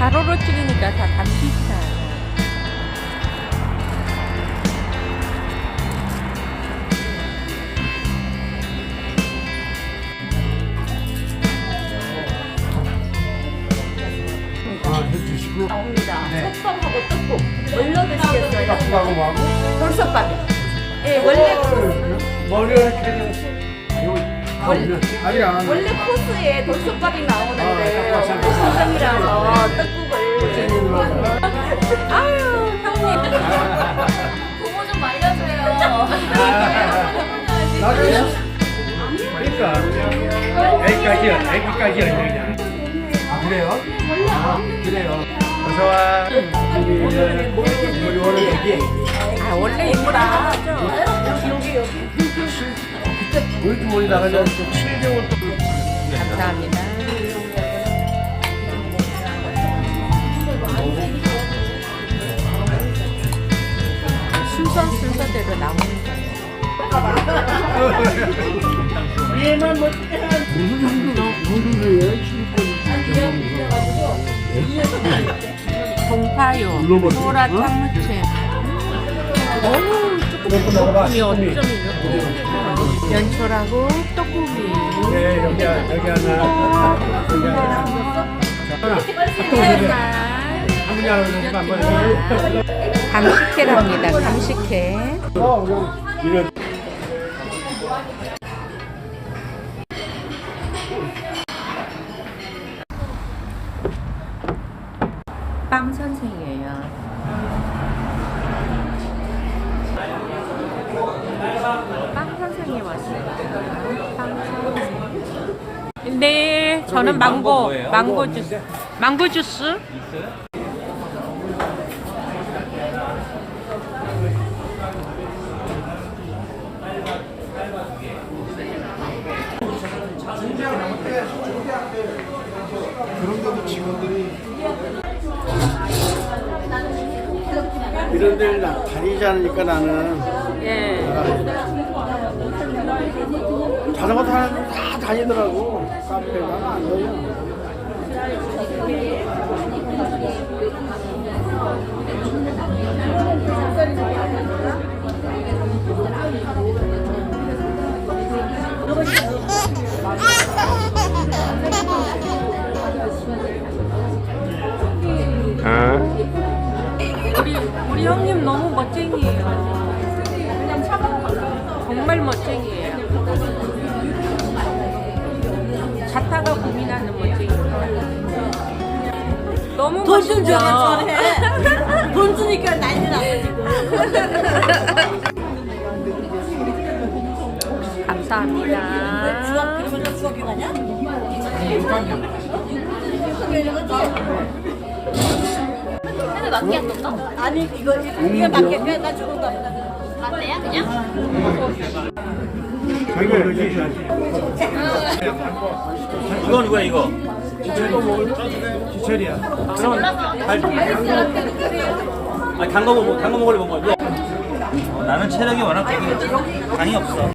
가로로 찍으니까 다 담기지가 않아. 아, 해주시고 나옵니다. 네. 솥밥하고 떡국 뭘로 드시겠어요? 뭐하고 돌솥밥이요. 예, 원래 머리를 이렇게 원래- 아직 안 원래 코스에 돌솥밥이 나오는데 아, 고정이라서 떡국을 아유 형님 부모 좀 말려줘요. 나도 그러니까 애기까지야 애기까지야 그냥 아 그래요? 아 그래요 어서 와 우리 오늘 애기 아, 원래 이거라. 머리 나가자 또 7개월 또 감사합니다. 순서 순서대로 나오는 거예요. 무슨 정도 무슨 해 동파요. 소라 탕무채. 어우, 이거 먹어봐 조금이 어쩜 연 초라고 떡국이. 네 여기 여기 하나 여기 하나 감식회랍니다. 감식회. 빵 선생이에요. 빵 선생이 왔습니다. 빵. 네, 저는 망고, 망고 주스, 망고 주스. 그런 데도 직원들이 이런 데를 나- 다니지 않으니까 나는 예. 자전거 타는 데다 다니더라고. 카페 나는 안 다녀 우리 우리 형님 너무 멋쟁이에요. 정말 멋쟁이에요. 자타가 고민하는 멋쟁이. 너무 돈좀 멋있죠. 줘야 전해. 돈 주니까 난리 나고 지금. 감사합니다. 그러면 가냐? 근데 맞게 안 떴나? 아니 이거 이게 맞게 그냥 나 죽은 거 맞대야 그냥? 이건 누구야 이거? 기철이야 그러면 달. 아, 단거 먹, 단거 먹으려 먹은 거야. 어, 나는 체력이 워낙 되게 강이 없어.